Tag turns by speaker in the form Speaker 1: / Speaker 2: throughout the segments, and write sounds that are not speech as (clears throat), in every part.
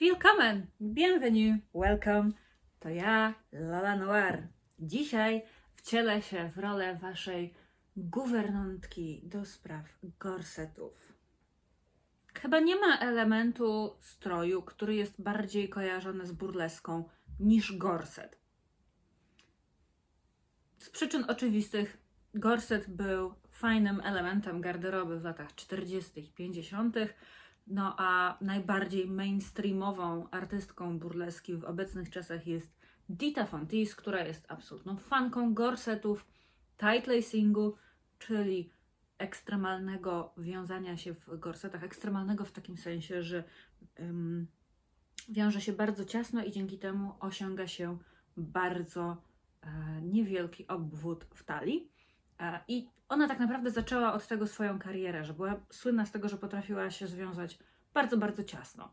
Speaker 1: Willkommen, bienvenue, welcome. To ja, Lola Noir. Dzisiaj wcielę się w rolę waszej guwernantki do spraw gorsetów. Chyba nie ma elementu stroju, który jest bardziej kojarzony z burleską niż gorset. Z przyczyn oczywistych gorset był fajnym elementem garderoby w latach 40., i 50., no a najbardziej mainstreamową artystką burleski w obecnych czasach jest Dita Fontis, która jest absolutną fanką gorsetów, tight lacingu, czyli ekstremalnego wiązania się w gorsetach. Ekstremalnego w takim sensie, że wiąże się bardzo ciasno i dzięki temu osiąga się bardzo e, niewielki obwód w talii. I ona tak naprawdę zaczęła od tego swoją karierę, że była słynna z tego, że potrafiła się związać bardzo, bardzo ciasno.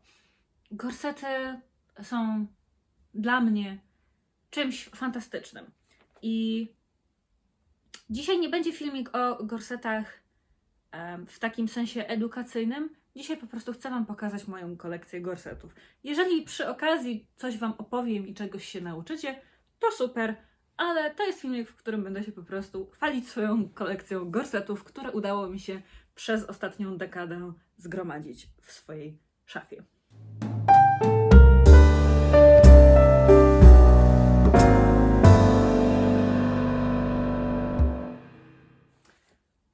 Speaker 1: Gorsety są dla mnie czymś fantastycznym. I dzisiaj nie będzie filmik o gorsetach w takim sensie edukacyjnym. Dzisiaj po prostu chcę Wam pokazać moją kolekcję gorsetów. Jeżeli przy okazji coś Wam opowiem i czegoś się nauczycie, to super, ale to jest filmik, w którym będę się po prostu chwalić swoją kolekcją gorsetów, które udało mi się przez ostatnią dekadę zgromadzić w swojej szafie.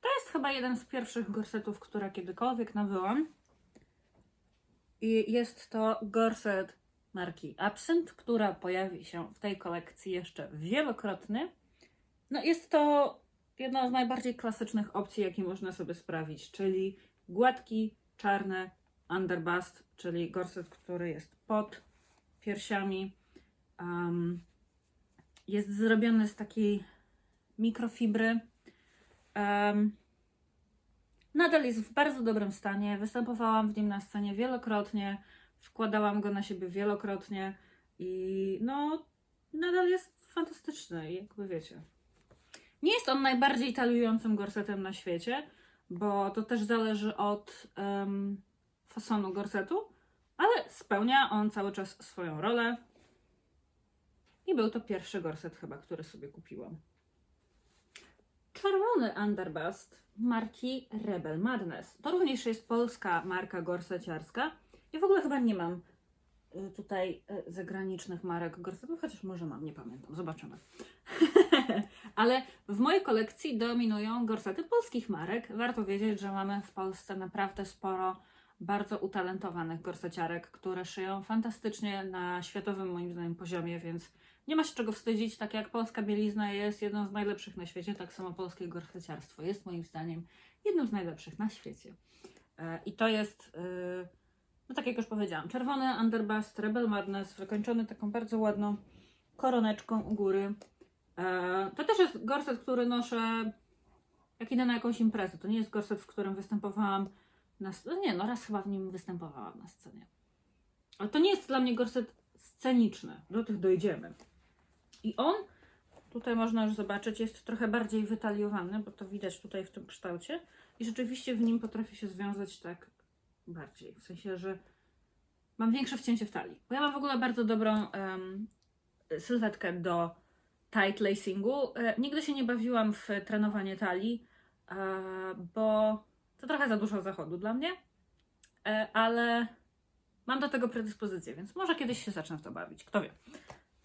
Speaker 1: To jest chyba jeden z pierwszych gorsetów, które kiedykolwiek nabyłam. I jest to gorset marki Absent, która pojawi się w tej kolekcji jeszcze wielokrotnie. No jest to jedna z najbardziej klasycznych opcji, jakie można sobie sprawić, czyli gładki, czarne underbust, czyli gorset, który jest pod piersiami. Um, jest zrobiony z takiej mikrofibry. Um, nadal jest w bardzo dobrym stanie. Występowałam w nim na scenie wielokrotnie, wkładałam go na siebie wielokrotnie i no, nadal jest fantastyczny, jakby wiecie. Nie jest on najbardziej talującym gorsetem na świecie, bo to też zależy od em, fasonu gorsetu, ale spełnia on cały czas swoją rolę. I był to pierwszy gorset chyba, który sobie kupiłam. Czerwony underbust marki Rebel Madness. To również jest polska marka gorseciarska. Ja w ogóle chyba nie mam y, tutaj y, zagranicznych marek gorsetów, chociaż może mam, nie pamiętam, zobaczymy. (laughs) Ale w mojej kolekcji dominują gorsety polskich marek. Warto wiedzieć, że mamy w Polsce naprawdę sporo bardzo utalentowanych gorseciarek, które szyją fantastycznie na światowym moim zdaniem poziomie, więc nie ma się czego wstydzić. Tak jak polska bielizna jest jedną z najlepszych na świecie, tak samo polskie gorseciarstwo jest moim zdaniem jednym z najlepszych na świecie. E, I to jest, yy, no tak jak już powiedziałam, czerwony underbust Rebel Madness, wykończony taką bardzo ładną koroneczką u góry. E, To też jest gorset, który noszę jak idę na jakąś imprezę. To nie jest gorset, w którym występowałam na scenie. Nie, no raz chyba w nim występowałam na scenie. Ale to nie jest dla mnie gorset sceniczny. Do tych dojdziemy. I on, tutaj można już zobaczyć, jest trochę bardziej wytaliowany, bo to widać tutaj w tym kształcie. I rzeczywiście w nim potrafi się związać tak bardziej. W sensie, że mam większe wcięcie w talii. Bo ja mam w ogóle bardzo dobrą em, sylwetkę do tight lacingu. E, Nigdy się nie bawiłam w trenowanie talii, e, bo to trochę za dużo zachodu dla mnie, E, ale mam do tego predyspozycję, więc może kiedyś się zacznę w to bawić, kto wie.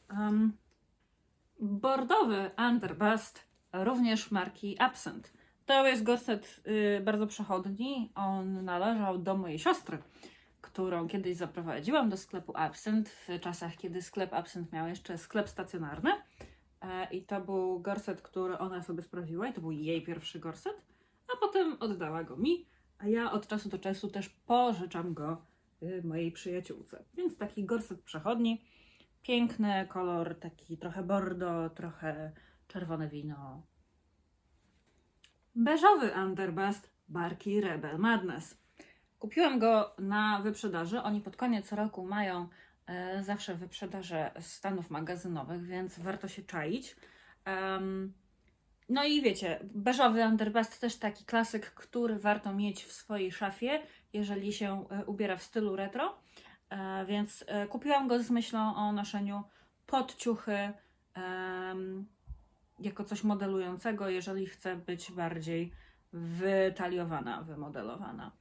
Speaker 1: Um, bordowy underbust również marki Absent. To jest gorset y, bardzo przechodni. On należał do mojej siostry, którą kiedyś zaprowadziłam do sklepu Absent w czasach, kiedy sklep Absent miał jeszcze sklep stacjonarny. E, I to był gorset, który ona sobie sprawiła, i to był jej pierwszy gorset, a potem oddała go mi, a ja od czasu do czasu też pożyczam go y, mojej przyjaciółce. Więc taki gorset przechodni, piękny kolor, taki trochę bordo, trochę czerwone wino. Beżowy underbust Barki Rebel Madness. Kupiłam go na wyprzedaży. Oni pod koniec roku mają e, zawsze wyprzedaże stanów magazynowych, więc warto się czaić. Em, no i wiecie, beżowy underbust też taki klasyk, który warto mieć w swojej szafie, jeżeli się e, ubiera w stylu retro. E, więc e, kupiłam go z myślą o noszeniu pod ciuchy em, jako coś modelującego, jeżeli chcę być bardziej wytaliowana, wymodelowana.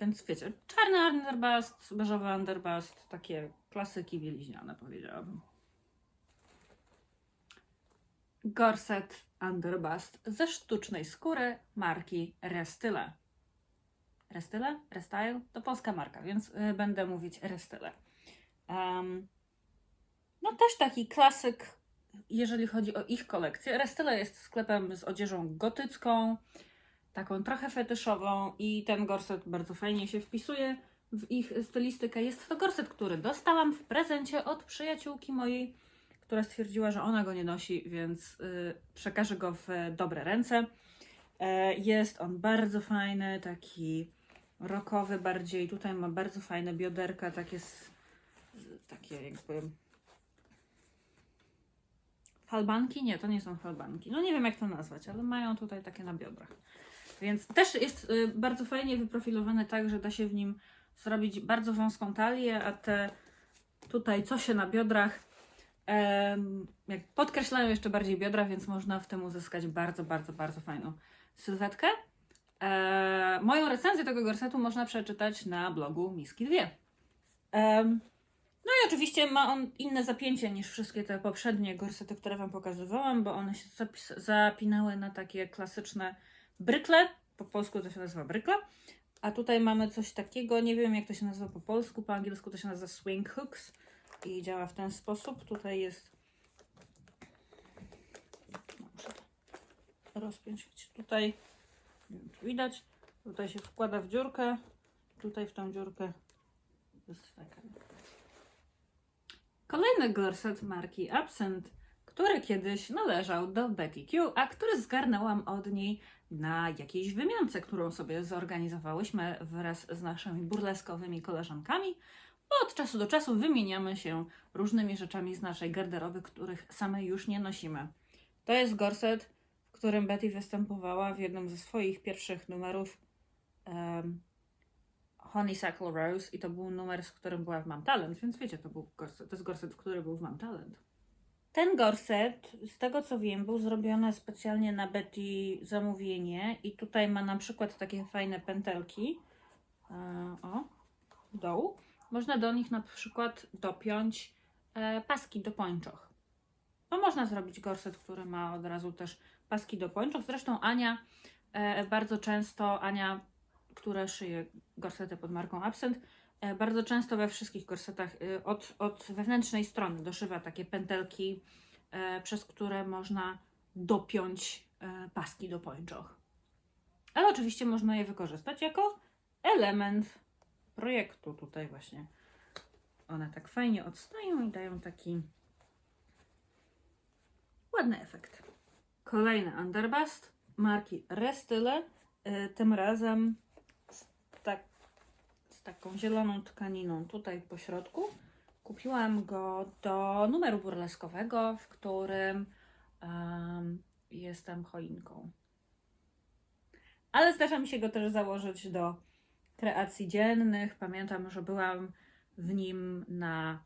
Speaker 1: Więc wiecie, czarny underbust, beżowy underbust, takie klasyki bieliźniane powiedziałabym. Gorset underbust ze sztucznej skóry marki Restyle. Restyle? Restyle? To polska marka, więc y, będę mówić Restyle. Em, no też taki klasyk, jeżeli chodzi o ich kolekcję. Restyle jest sklepem z odzieżą gotycką, taką trochę fetyszową i ten gorset bardzo fajnie się wpisuje w ich stylistykę. Jest to gorset, który dostałam w prezencie od przyjaciółki mojej, która stwierdziła, że ona go nie nosi, więc y, przekażę go w dobre ręce. E, Jest on bardzo fajny, taki rockowy bardziej. Tutaj ma bardzo fajne bioderka, takie, takie jakby falbanki? Nie, to nie są falbanki. No nie wiem jak to nazwać, ale mają tutaj takie na biodrach. Więc też jest y, bardzo fajnie wyprofilowany tak, że da się w nim zrobić bardzo wąską talię, a te tutaj co się na biodrach jak podkreślają jeszcze bardziej biodra, więc można w tym uzyskać bardzo, bardzo, bardzo fajną sylwetkę. E, moją recenzję tego gorsetu można przeczytać na blogu Miski 2. Em, no i oczywiście ma on inne zapięcie niż wszystkie te poprzednie gorsety, które Wam pokazywałam, bo one się zapinały na takie klasyczne brykle. Po polsku to się nazywa brykla. A tutaj mamy coś takiego, nie wiem jak to się nazywa po polsku, po angielsku to się nazywa swing hooks i działa w ten sposób. Tutaj jest. Rozpiąć. Tutaj widać. Tutaj się wkłada w dziurkę. Tutaj w tą dziurkę jest taka. Kolejny gorset marki Absent, który kiedyś należał do Betty Q, a który zgarnęłam od niej na jakiejś wymiance, którą sobie zorganizowałyśmy wraz z naszymi burleskowymi koleżankami, bo od czasu do czasu wymieniamy się różnymi rzeczami z naszej garderoby, których same już nie nosimy. To jest gorset, w którym Betty występowała w jednym ze swoich pierwszych numerów em, Honeysuckle Rose i to był numer, z którym była w Mam Talent, więc wiecie, to był gorset, to jest gorset, który był w Mam Talent. Ten gorset, z tego co wiem, był zrobiony specjalnie na Betty zamówienie i tutaj ma na przykład takie fajne pętelki. E, o, dołu. Można do nich na przykład dopiąć e, paski do pończoch. No można zrobić gorset, który ma od razu też paski do pończoch. Zresztą Ania e, bardzo często, Ania, która szyje gorsety pod marką Absent, e, bardzo często we wszystkich gorsetach e, od, od wewnętrznej strony doszywa takie pętelki, e, przez które można dopiąć paski do pończoch. Ale oczywiście można je wykorzystać jako element projektu. Tutaj właśnie one tak fajnie odstają i dają taki ładny efekt. Kolejny underbust marki Restyle, tym razem z taką zieloną tkaniną tutaj po środku. Kupiłam go do numeru burleskowego, w którym em, jestem choinką. Ale zdarza mi się go też założyć do kreacji dziennych. Pamiętam, że byłam w nim na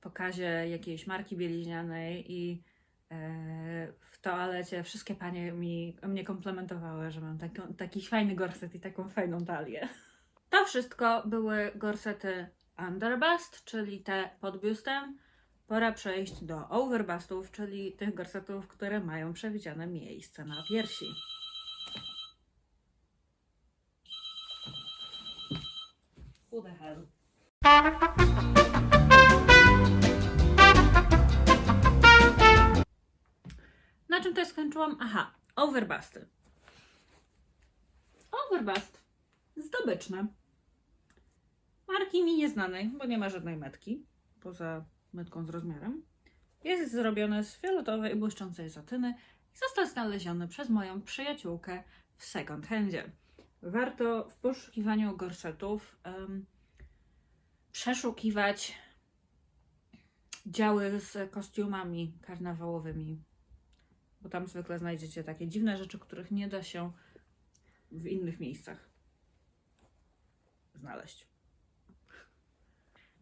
Speaker 1: pokazie jakiejś marki bieliźnianej i e, w toalecie wszystkie panie mi, mnie komplementowały, że mam taką, taki fajny gorset i taką fajną talię. To wszystko były gorsety underbust, czyli te pod biustem. Pora przejść do overbustów, czyli tych gorsetów, które mają przewidziane miejsce na piersi. Na czym to skończyłam? Aha, overbusty. Overbust zdobyczne. Marki mi nieznanej, bo nie ma żadnej metki, poza metką z rozmiarem. Jest zrobiony z fioletowej błyszczącej satyny i został znaleziony przez moją przyjaciółkę w second handzie. Warto w poszukiwaniu gorsetów em, przeszukiwać działy z kostiumami karnawałowymi, bo tam zwykle znajdziecie takie dziwne rzeczy, których nie da się w innych miejscach znaleźć.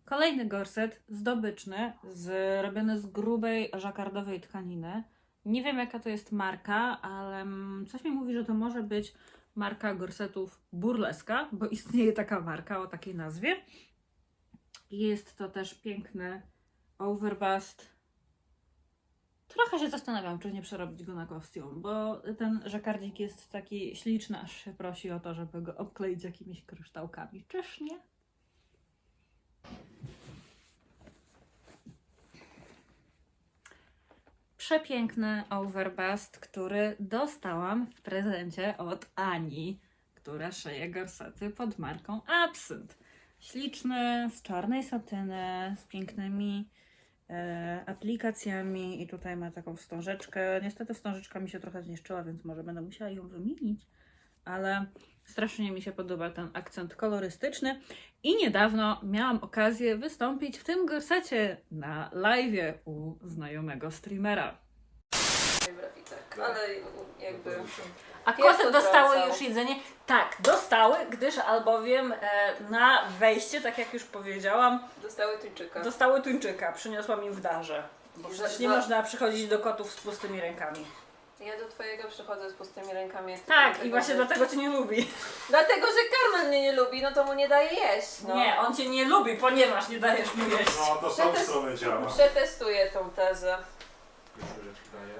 Speaker 1: Kolejny gorset zdobyczny, zrobiony z grubej żakardowej tkaniny. Nie wiem jaka to jest marka, ale mm, coś mi mówi, że to może być marka gorsetów Burleska, bo istnieje taka marka o takiej nazwie. Jest to też piękny overbust. Trochę się zastanawiam, czy nie przerobić go na kostium, bo ten żakardzik jest taki śliczny, aż się prosi o to, żeby go obkleić jakimiś kryształkami. Czyż nie? Przepiękny overbust, który dostałam w prezencie od Ani, która szyje gorsety pod marką Absent. Śliczny, z czarnej satyny, z pięknymi e, aplikacjami i tutaj ma taką wstążeczkę. Niestety wstążeczka mi się trochę zniszczyła, więc może będę musiała ją wymienić, ale strasznie mi się podoba ten akcent kolorystyczny i niedawno miałam okazję wystąpić w tym gorsecie na live u znajomego streamera.
Speaker 2: Tak, ale jakby...
Speaker 1: A koty dostały już jedzenie? Tak, dostały, gdyż albowiem e, na wejście, tak jak już powiedziałam,
Speaker 2: Dostały tuńczyka.
Speaker 1: dostały tuńczyka. Przyniosłam im w darze. Bo przecież nie
Speaker 2: za-
Speaker 1: można przychodzić do kotów z pustymi rękami.
Speaker 2: Ja do twojego przychodzę z pustymi rękami. jak ty
Speaker 1: Tak, i właśnie
Speaker 2: że...
Speaker 1: dlatego cię nie lubi.
Speaker 2: Dlatego, że Karmel mnie nie lubi, no to mu nie daje jeść. No.
Speaker 1: Nie, on cię nie lubi, ponieważ nie dajesz mu jeść.
Speaker 3: No to są
Speaker 2: Przetest-
Speaker 3: strony działa.
Speaker 2: Przetestuję tą tezę.
Speaker 3: Daję.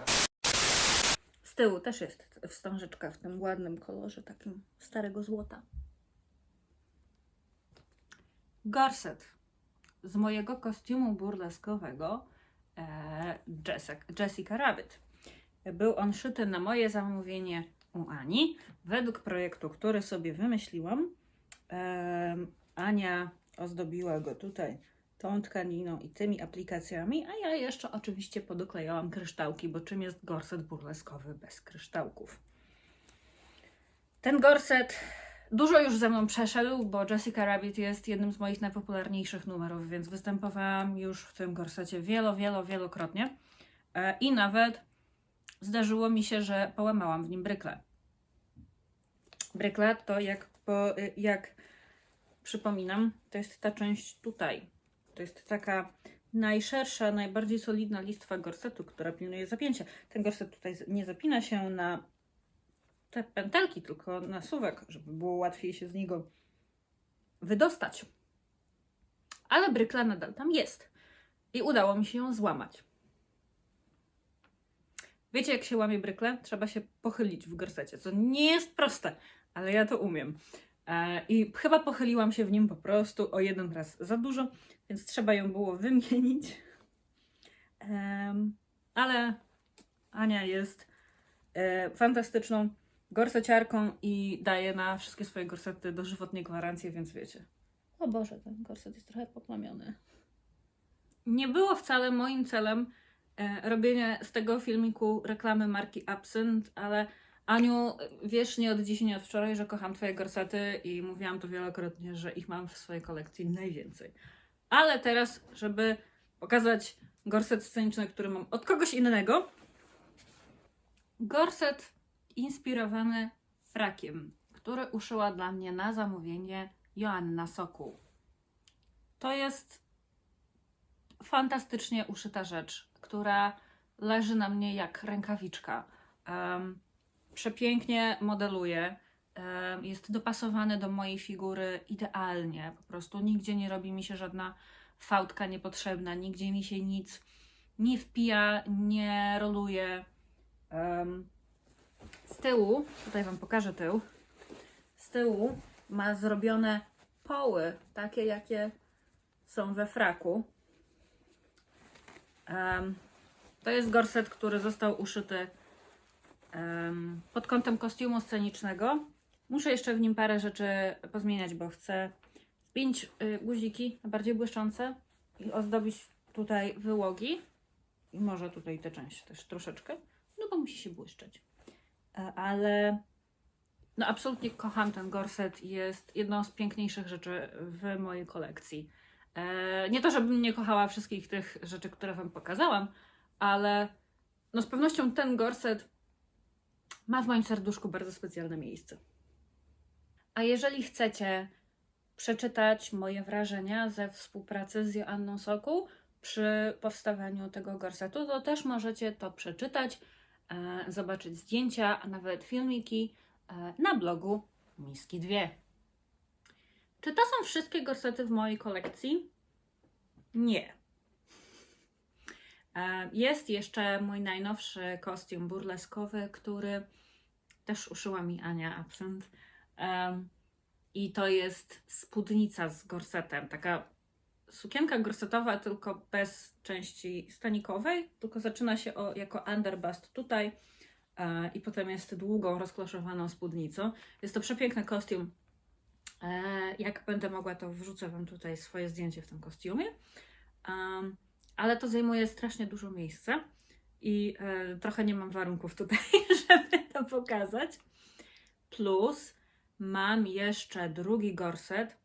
Speaker 1: Z tyłu też jest wstążeczka w tym ładnym kolorze, takim starego złota. Gorset z mojego kostiumu burleskowego e, Jessica, Jessica Rabbit. Był on szyty na moje zamówienie u Ani, według projektu, który sobie wymyśliłam. Ania ozdobiła go tutaj tą tkaniną i tymi aplikacjami, a ja jeszcze oczywiście podoklejałam kryształki, bo czym jest gorset burleskowy bez kryształków. Ten gorset dużo już ze mną przeszedł, bo Jessica Rabbit jest jednym z moich najpopularniejszych numerów, więc występowałam już w tym gorsecie wielo, wielo, wielokrotnie E, i nawet zdarzyło mi się, że połamałam w nim brykle. Brykle to jak, po, jak przypominam, to jest ta część tutaj. To jest taka najszersza, najbardziej solidna listwa gorsetu, która pilnuje zapięcia. Ten gorset tutaj nie zapina się na te pętelki, tylko na suwek, żeby było łatwiej się z niego wydostać. Ale brykla nadal tam jest. I udało mi się ją złamać. Wiecie, jak się łamie brykle? Trzeba się pochylić w gorsecie, co nie jest proste, ale ja to umiem. E, I chyba pochyliłam się w nim po prostu o jeden raz za dużo, więc trzeba ją było wymienić. Ale Ania jest e, fantastyczną gorseciarką i daje na wszystkie swoje gorsety dożywotnie gwarancję, więc wiecie. O Boże, ten gorset jest trochę poplamiony. Nie było wcale moim celem robienie z tego filmiku reklamy marki Absent, ale Aniu, wiesz nie od dziś, nie od wczoraj, że kocham Twoje gorsety i mówiłam to wielokrotnie, że ich mam w swojej kolekcji najwięcej. Ale teraz, żeby pokazać gorset sceniczny, który mam od kogoś innego, gorset inspirowany frakiem, który uszyła dla mnie na zamówienie Joanna Sokół. To jest fantastycznie uszyta rzecz, która leży na mnie jak rękawiczka. Em, przepięknie modeluje. em, jest dopasowany do mojej figury idealnie. Po prostu nigdzie nie robi mi się żadna fałdka niepotrzebna, nigdzie mi się nic nie wpija, nie roluje. Em, z tyłu, tutaj Wam pokażę tył, z tyłu ma zrobione poły, takie jakie są we fraku. To jest gorset, który został uszyty pod kątem kostiumu scenicznego. Muszę jeszcze w nim parę rzeczy pozmieniać, bo chcę spiąć y, guziki bardziej błyszczące i ozdobić tutaj wyłogi. I może tutaj tę część też troszeczkę, no bo musi się błyszczeć. E, Ale no absolutnie kocham ten gorset. Jest jedną z piękniejszych rzeczy w mojej kolekcji. E, Nie to, żebym nie kochała wszystkich tych rzeczy, które Wam pokazałam, ale no z pewnością ten gorset ma w moim serduszku bardzo specjalne miejsce. A jeżeli chcecie przeczytać moje wrażenia ze współpracy z Joanną Soku przy powstawaniu tego gorsetu, to też możecie to przeczytać, e, zobaczyć zdjęcia, a nawet filmiki e, na blogu Miski 2. Czy to są wszystkie gorsety w mojej kolekcji? Nie. E, Jest jeszcze mój najnowszy kostium burleskowy, który też uszyła mi Ania Absent. Em, I to jest spódnica z gorsetem. Taka sukienka gorsetowa, tylko bez części stanikowej, tylko zaczyna się o, jako underbust tutaj e, i potem jest długą, rozkloszowaną spódnicą. Jest to przepiękny kostium. E, jak będę mogła, to wrzucę Wam tutaj swoje zdjęcie w tym kostiumie. Ale to zajmuje strasznie dużo miejsca i e, trochę nie mam warunków tutaj, (laughs) żeby to pokazać. Plus mam jeszcze drugi gorset,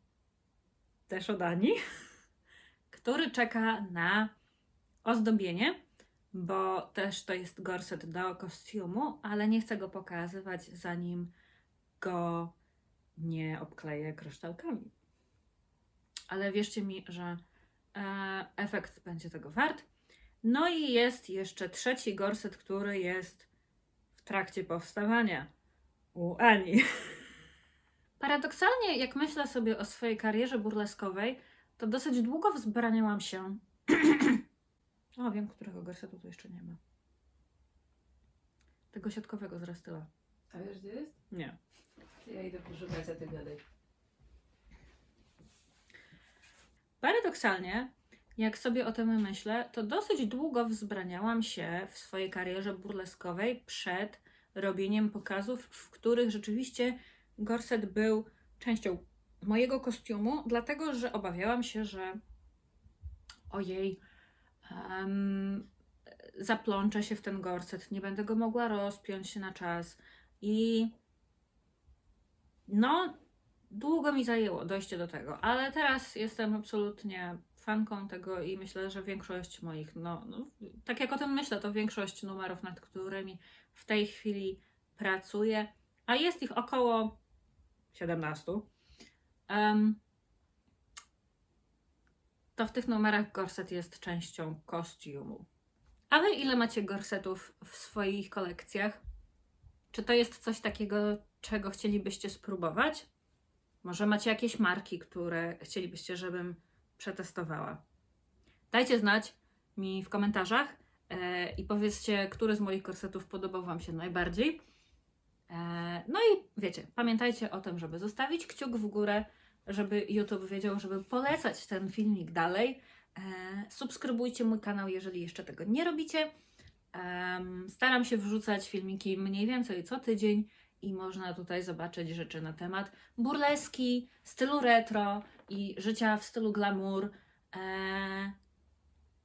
Speaker 1: też od Ani, (laughs) który czeka na ozdobienie, bo też to jest gorset do kostiumu, ale nie chcę go pokazywać, zanim go nie obkleję kryształkami. Ale wierzcie mi, że e, efekt będzie tego wart. No i jest jeszcze trzeci gorset, który jest w trakcie powstawania u Ani. (laughs) Paradoksalnie, jak myślę sobie o swojej karierze burleskowej, to dosyć długo wzbraniałam się. (clears throat) o, wiem, którego gorsetu tu jeszcze nie ma. Tego siatkowego z Rastyla.
Speaker 2: A wiesz gdzie jest?
Speaker 1: Nie.
Speaker 2: Ja idę poszukać, a ty gadaj.
Speaker 1: Paradoksalnie, jak sobie o tym myślę, to dosyć długo wzbraniałam się w swojej karierze burleskowej przed robieniem pokazów, w których rzeczywiście gorset był częścią mojego kostiumu, dlatego że obawiałam się, że ojej, um, zaplączę się w ten gorset, nie będę go mogła rozpiąć na czas i no, długo mi zajęło dojście do tego, ale teraz jestem absolutnie fanką tego i myślę, że większość moich, no, no tak jak o tym myślę, to większość numerów, nad którymi w tej chwili pracuję, a jest ich około 17, em, to w tych numerach gorset jest częścią kostiumu. A wy ile macie gorsetów w swoich kolekcjach? Czy to jest coś takiego, czego chcielibyście spróbować? Może macie jakieś marki, które chcielibyście, żebym przetestowała? Dajcie znać mi w komentarzach e, i powiedzcie, który z moich korsetów podobał Wam się najbardziej. E, no i wiecie, pamiętajcie o tym, żeby zostawić kciuk w górę, żeby YouTube wiedział, żeby polecać ten filmik dalej. E, subskrybujcie mój kanał, jeżeli jeszcze tego nie robicie. Staram się wrzucać filmiki mniej więcej co tydzień i można tutaj zobaczyć rzeczy na temat burleski, stylu retro i życia w stylu glamour. E,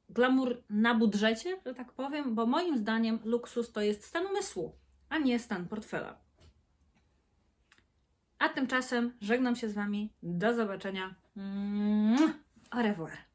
Speaker 1: glamour na budżecie, że tak powiem, bo moim zdaniem luksus to jest stan umysłu, a nie stan portfela. A tymczasem żegnam się z Wami. Do zobaczenia. Au revoir.